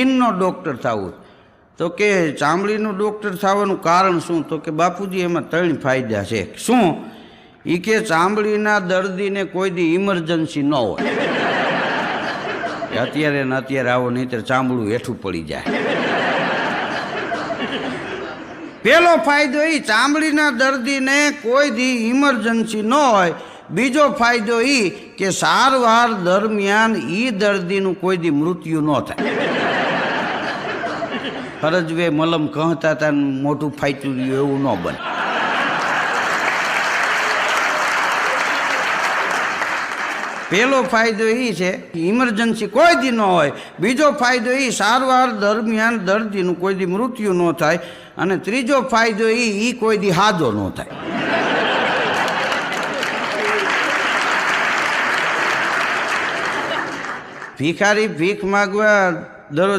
સ્કિનનો doctor થવું તો કે ચામડીનું ડૉક્ટર થવાનું કારણ શું? તો કે બાપુજી એમાં ત્રણ ફાયદા છે. શું? એ કે ચામડીના દર્દીને કોઈ દી ઇમરજન્સી ન હોય. અત્યારે ને અત્યારે આવો, નહીંતર ચામડું હેઠું પડી જાય. પહેલો ફાયદો એ ચામડીના દર્દીને કોઈ દી ઇમરજન્સી ન હોય. બીજો ફાયદો એ કે સારવાર દરમિયાન એ દર્દીનું કોઈ દી મૃત્યુ ન થાય. ફરજવે મલમ કહતા હતા મોટું ફાઈતું રહ્યું, એવું ન બને. પહેલો ફાયદો એ છે ઇમરજન્સી કોઈ દી ન હોય, બીજો ફાયદો એ સારવાર દરમિયાન દર્દીનું કોઈ દી મૃત્યુ ન થાય, અને ત્રીજો ફાયદો એ એ કોઈ દી હાજો ન થાય. ભિખારી ભીખ માગવા દરરોજ